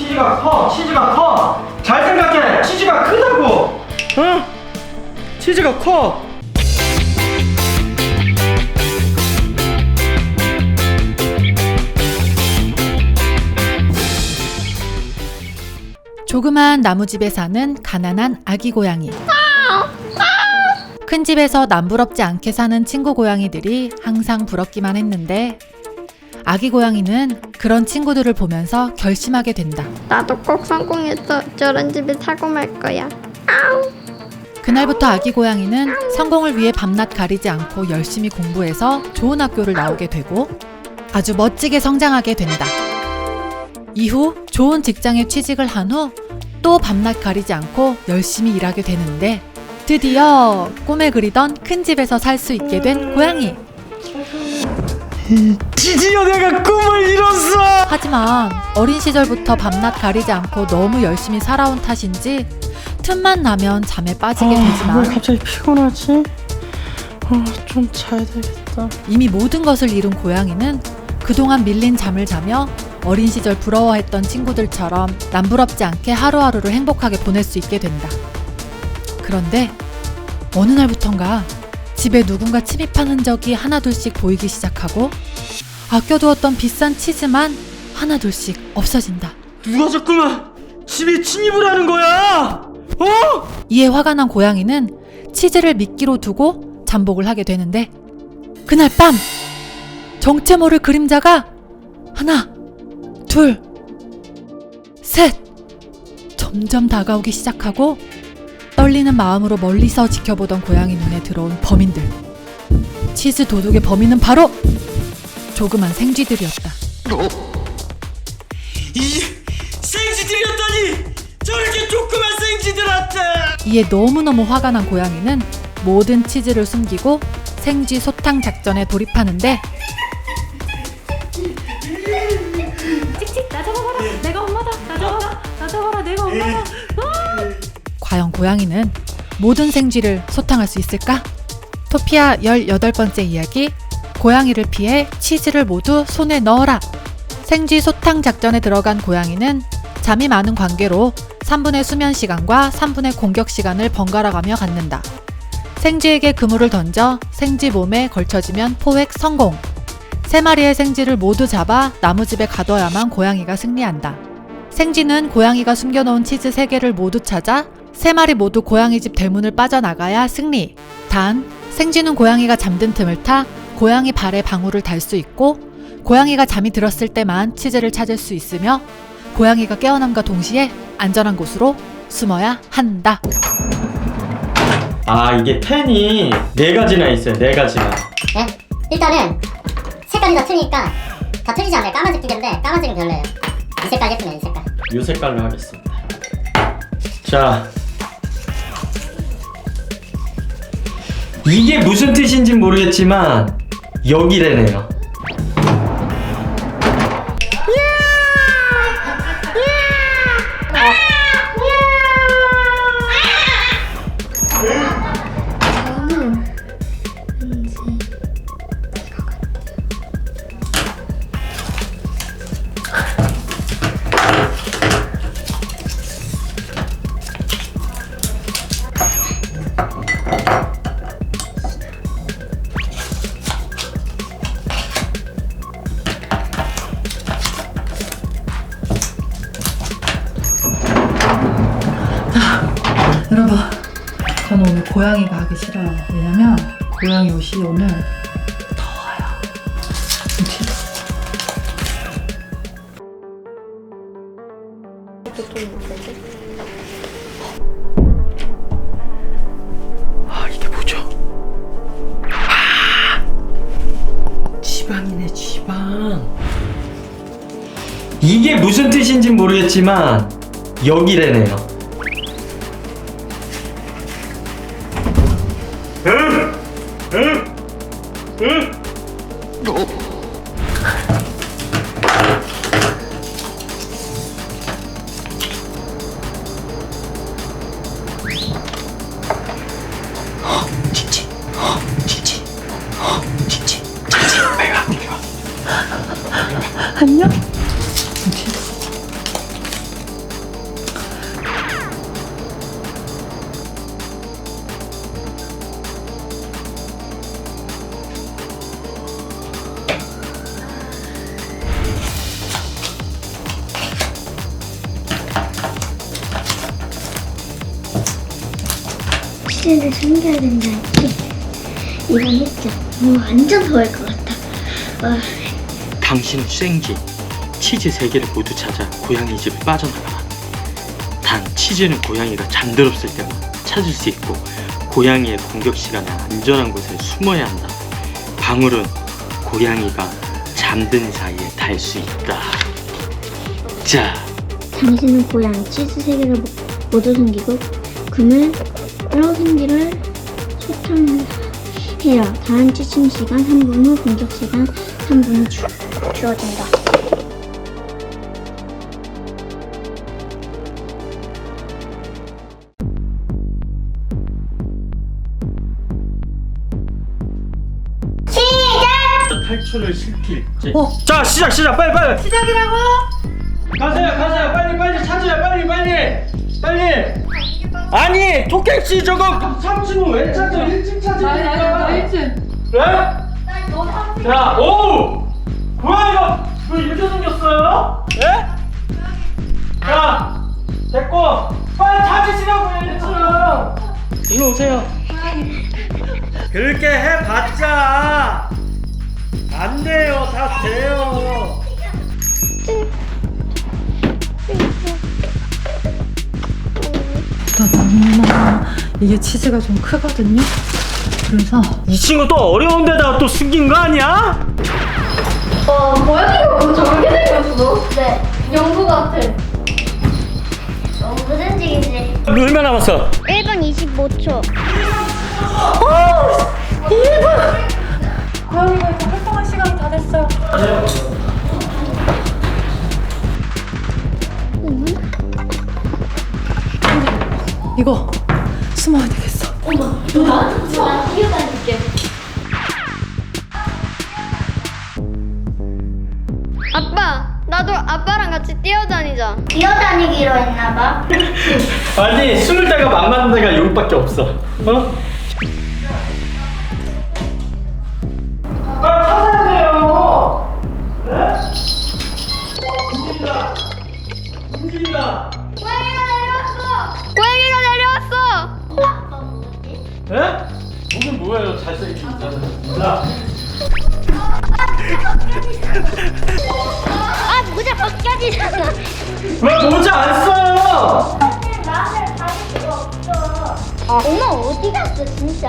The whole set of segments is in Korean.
치즈가 커 치즈가 커 잘 생각해 치즈가 크다고 응? 치즈가 커 조그마한 나무집에 사는 가난한 아기 고양이. 큰 집에서 남부럽지 않게 사는 친구 고양이들이 항상 부럽기만 했는데 아기 고양이는 그런 친구들을 보면서 결심하게 된다. 나도 꼭 성공해서 저런 집에 사고 말 거야. 그날부터 아기 고양이는 성공을 위해 밤낮 가리지 않고 열심히 공부해서 좋은 학교를 나오게 되고 아주 멋지게 성장하게 된다. 이후 좋은 직장에 취직을 한 후 또 밤낮 가리지 않고 열심히 일하게 되는데 드디어 꿈에 그리던 큰 집에서 살 수 있게 된 고양이. 드디어 내가 꿈을 이뤘어 하지만 어린 시절부터 밤낮 가리지 않고 너무 열심히 살아온 탓인지 틈만 나면 잠에 빠지게 아, 왜 되지만 갑자기 피곤하지? 아, 좀 자야 되겠다 이미 모든 것을 잃은 고양이는 그동안 밀린 잠을 자며 어린 시절 부러워했던 친구들처럼 남부럽지 않게 하루하루를 행복하게 보낼 수 있게 된다. 그런데 어느 날부턴가 집에 누군가 침입한 흔적이 하나둘씩 보이기 시작하고 아껴두었던 비싼 치즈만 하나둘씩 없어진다. 누가 자꾸만 집에 침입을 하는 거야 어? 이에 화가 난 고양이는 치즈를 미끼로 두고 잠복을 하게 되는데 그날 밤 정체 모를 그림자가 하나 둘 셋 점점 다가오기 시작하고 떨리는 마음으로 멀리서 지켜보던 고양이 눈에 들어온 범인들 치즈 도둑의 범인은 바로 조그만 생쥐들이었다 이 생쥐들이었다니 저렇게 조그만 생쥐들한테 이에 너무너무 화가 난 고양이는 모든 치즈를 숨기고 생쥐 소탕 작전에 돌입하는데 찍찍 나 잡아봐라. 내가 엄마다. 나 잡아라. 나 잡아라. 내가 엄마다. 과연 고양이는 모든 생쥐를 소탕할 수 있을까? 토피아 18번째 이야기 고양이를 피해 치즈를 모두 손에 넣어라 생쥐 소탕 작전에 들어간 고양이는 잠이 많은 관계로 3분의 수면 시간과 3분의 공격 시간을 번갈아가며 갖는다. 생쥐에게 그물을 던져 생쥐 몸에 걸쳐지면 포획 성공. 세 마리의 생쥐를 모두 잡아 나무집에 가둬야만 고양이가 승리한다. 생쥐는 고양이가 숨겨놓은 치즈 세 개를 모두 찾아 세 마리 모두 고양이 집 대문을 빠져나가야 승리. 단, 생쥐는 고양이가 잠든 틈을 타 고양이 발에 방울을 달 수 있고 고양이가 잠이 들었을 때만 치즈를 찾을 수 있으며 고양이가 깨어남과 동시에 안전한 곳으로 숨어야 한다. 아 이게 펜이 네 가지나 있어요 네 가지나 네? 일단은 색깔이 다 틀리니까 다 틀리지 않아요 까만색 두 개인데 까만색은 별로예요 이 색깔 예쁘네요 이 색깔 이 색깔로 하겠습니다 자 이게 무슨 뜻인지 모르겠지만 여기래네요 고양이가 하기 싫어요. 왜냐면 고양이 옷이 오늘 더워요. 아 이게 뭐죠? 아! 지방이네 지방 이게 무슨 뜻인지 모르겠지만 여기래네요 갔냐? 어디 있어? 시체를 숨겨야 된다 했지? 이건 했죠. 뭐 완전 더울 것 같아. 와. 당신은 생쥐 치즈 세 개를 모두 찾아 고양이 집에 빠져나가라. 단 치즈는 고양이가 잠들었을 때만 찾을 수 있고 고양이의 공격 시간에 안전한 곳에 숨어야 한다. 방울은 고양이가 잠든 사이에 달 수 있다. 자, 당신은 고양이 치즈 세 개를 모- 모두 숨기고 금을 여러 생기를 소탕해요. 다음 취침 시간 3분 후 공격 시간 3분이 주, 주어진다. 탈출을 시킬 때. 어. 자, 시작, 시작, 빨리, 빨리. 시작이라고? 가세요, 가세요, 빨리, 빨리 찾으세요, 빨리, 빨리, 빨리. 아니, 토끼씨 저거 3층은 왜 찾아? 1층 찾으니까. 일진. 네? 자, 오! 고양이가 왜 이렇게 생겼어요? 예? 자, 됐고, 빨리 찾으시라고 1층. 일로 오세요. 그렇게 해봤자 안 돼요, 다 돼요. 엄마 이게 치즈가 좀 크거든요. 그래서 이 친구 또 어려운 데다가 또 숨긴 거 아니야? 어, 고양이가 뭐 저렇게 생겼어? 네, 연구 같아. 어, 무슨 식이지? 얼마 남았어? 1분 25초. 고양이가 이제 활동할 시간이 다 됐어요. 이거 숨어야 되겠어. 아빠, 나 도 아빠랑 같이 뛰어다니자. 뛰어다니기로 했나봐. 아니 숨을 맘 맞는 데가 여기밖에 없어 어? 빨리 찾아야 돼요 네? 움직인다 움직인다 고양이가 내려왔어. 예? 목은 뭐예요 잘생긴 자 아, 모자 벗겨지잖아. 왜 모자 안 써요? 엄마 어디 갔어, 진짜?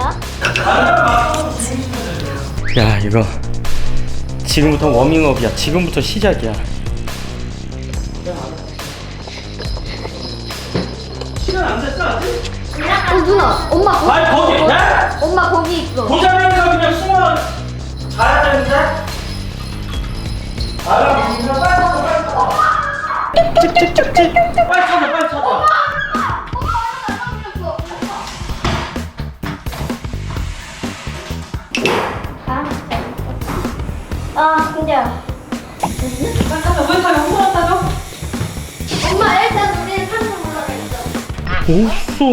야 이거 지금부터 워밍업이야 지금부터 시작이야 시간 안 됐어 아직? 어, 누나, 엄마, 거, 아니 거기 네? 엄마 거기 있어. 고자리에서 그냥 숨어 자야 되는데? 빨리 찾아 아, 근데 엄마, 일단 우리 산으로 올라가 있어. 없어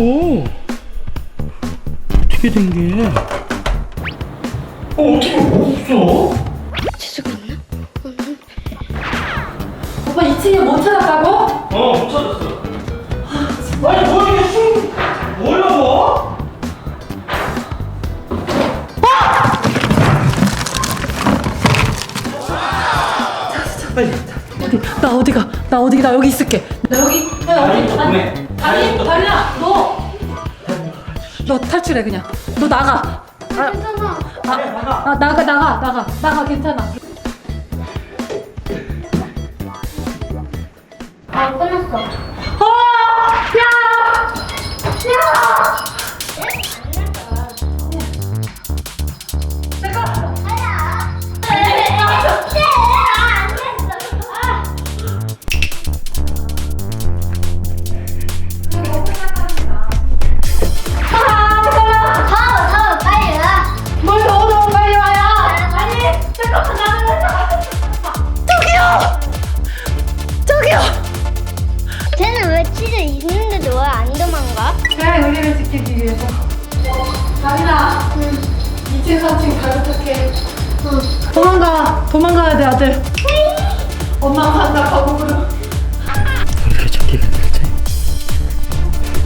어떻게 된 게 어 어떻게 없어? 못 찾았다고? 어, 못 찾았어. 아니, 뭐 이게 숨, 뭐야, 뭐? 빨리. 어디? 나 어디가? 나 어디? 나 여기 있을게. 나 여기. 나 여기. 보내. 아니, 다리야, 너. 너 탈출해 그냥. 너 나가. 아, 괜찮아. 아, 아, 나가, 나가, 나가, 나가, 괜찮아. 아, 끝났어. 뭘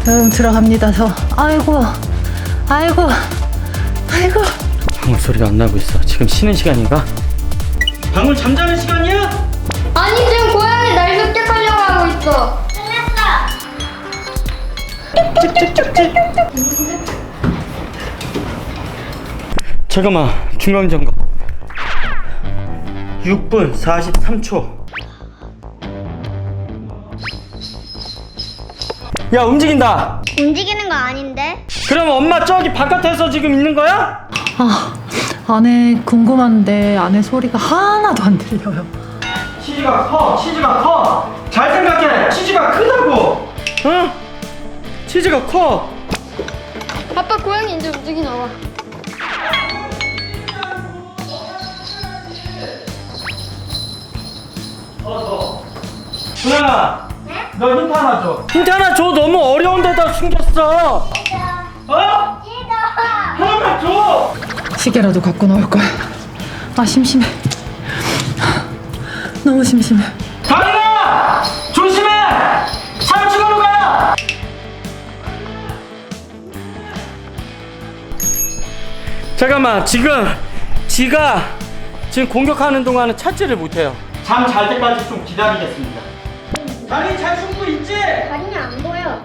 여러분 들어갑니다, 저. 아이고, 아이고, 아이고. 방울 소리가 안 나고 있어. 지금 쉬는 시간인가? 방울 잠자는 시간이야? 아니 지금 고양이 날 습격하려고 하고 있어. 잠깐만 중간 점검 6분 43초 야 움직인다 움직이는 거 아닌데? 그럼 엄마 저기 바깥에서 지금 있는 거야? 아, 안에 궁금한데 안에 소리가 하나도 안 들려요. 치즈가 커 치즈가 커 잘 생각해 치즈가 크다고 응? 치즈가 커 아빠 고양이 이제 움직이나 봐. 소연아 너 힌트 하나 줘 힌트 하나 줘 너무 어려운 데다 숨겼어 어? 하나만 줘 시계라도 갖고 나올 걸. 아 심심해. 너무 심심해. 다리나 조심해! 삼층으로 가! 잠깐만 지금 지가 지금 공격하는 동안은 찾지를 못해요 잠 잘 때까지 좀 기다리겠습니다 다리 잘 숨고 있지? 다리는 안 보여.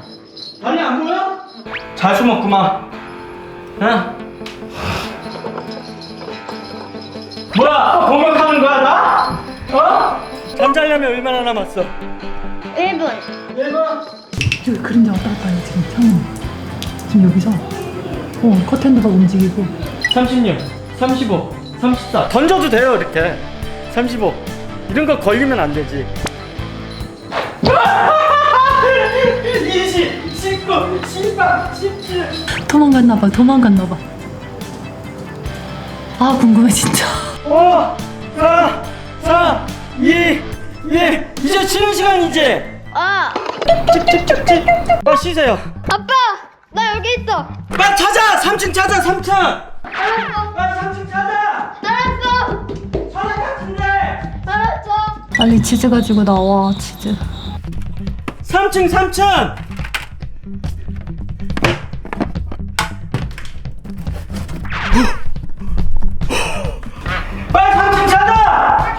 다리 안 보여? 잘 숨었구만 응? 뭐야 또 공격하는 거야 나? 어? 잠자려면 얼마나 남았어? 1분. 1분 여기 그림자 왔다 갔다 해요 지금 형님. 지금 여기서 어 커튼도가 움직이고 36, 35, 34 던져도 돼요 이렇게 35 이런 거 걸리면 안 되지 20, 19, 18, 17 도망갔나봐 도망갔나봐. 아 궁금해 진짜. 5, 4, 3, 2, 1 이제 쉬는 시간이지? 아, 찍찍찍찍 빨리 쉬세요 아빠, 나 여기 있어. 빨리 찾아! 3층 찾아 3층 알았어, 빨리 3층 찾아 알았어, 찾아 같은데 알았어. 빨리 치즈 가지고 나와 치즈. 3층 3층! 빨리 3층 찾아!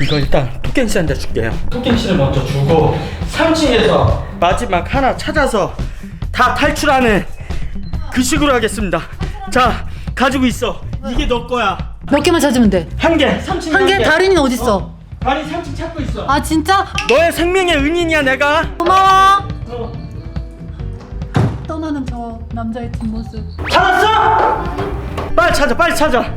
이거 일단 토끼 씨한테 줄게요. 토끼 씨를 먼저 주고 3층에서 마지막 하나 찾아서 다 탈출하는 그 식으로 하겠습니다. 자 가지고 있어. 이게 너 거야. 몇 개만 찾으면 돼. 한 개. 3층 한 개. 다린이는 어디 있어? 다리 3층 찾고 있어 아 진짜? 너의 생명의 은인이야 내가 고마워. 어. 떠나는 저 남자의 뒷모습. 찾았어? 빨리 찾아 빨리 찾아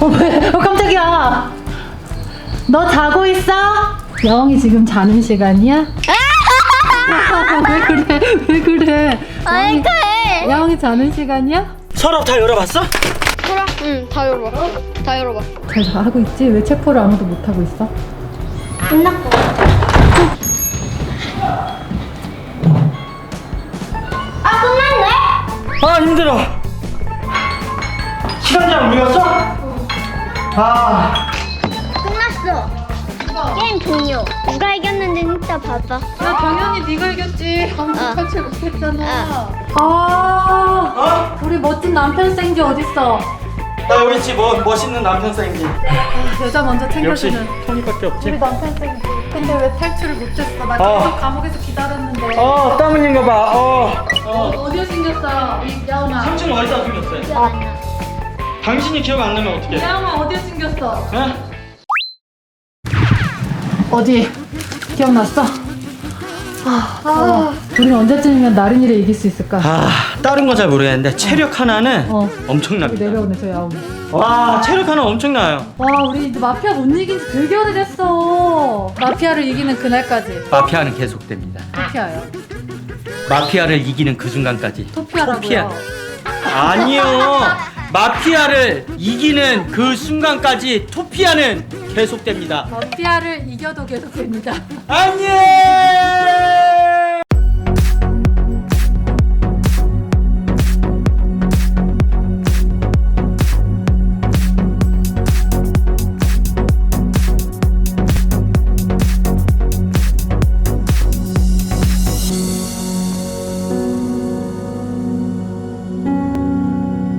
어 왜? 어 깜짝이야. 너 자고 있어? 여왕이 지금 자는 시간이야? 왜 그래? 왜 그래? 아이, 그래. 야옹이 자는 시간이야? 서랍 다 열어봤어? 그래, 응, 다 열어봐. 다 열어봐. 잘 하고 있지? 왜 체포를 아무도 못 하고 있어? 끝났고. 아, 끝났네? 아 힘들어 시간장 우리갔어? 아 끝났어. 게임 종료. 누가 이겼는지 이따 봐봐. 야 당연히 네가 이겼지. 아무도 어. 탈출 못했잖아. 아, 어? 우리 멋진 남편 생지 어딨어? 나 여기 있지 뭐 멋있는 남편 생기 여자 먼저 역시 챙겨주는 토니밖에 우리 없지 남편 생지. 근데 왜 탈출을 못했어? 나 어. 계속 감옥에서 기다렸는데. 어 땀 흘린 거 봐 어 어. 어디에 생겼어? 이 야옹아. 3층 어디다 숨겼어요? 당신이 기억 안 나면 어떡해 야옹아 어디에 숨겼어? 어? 어디? 기억났어? 아, 어. 우리는 언제쯤이면 나린이를 이길 수 있을까? 아 다른 건 잘 모르겠는데 체력 하나는 어. 여기 엄청납니다 내려오네 저 야옹이. 와 체력 하나 엄청나요 와 우리 이제 마피아 못 이긴 지 되게 오래됐어. 마피아를 이기는 그날까지. 마피아는 계속됩니다 토피아요. 마피아를 이기는 그 순간까지 토피아라고요. 토피아. 아니요. 마피아를 이기는 그 순간까지 토피아는 계속됩니다. 마피아를 이겨도 계속됩니다. 안녕.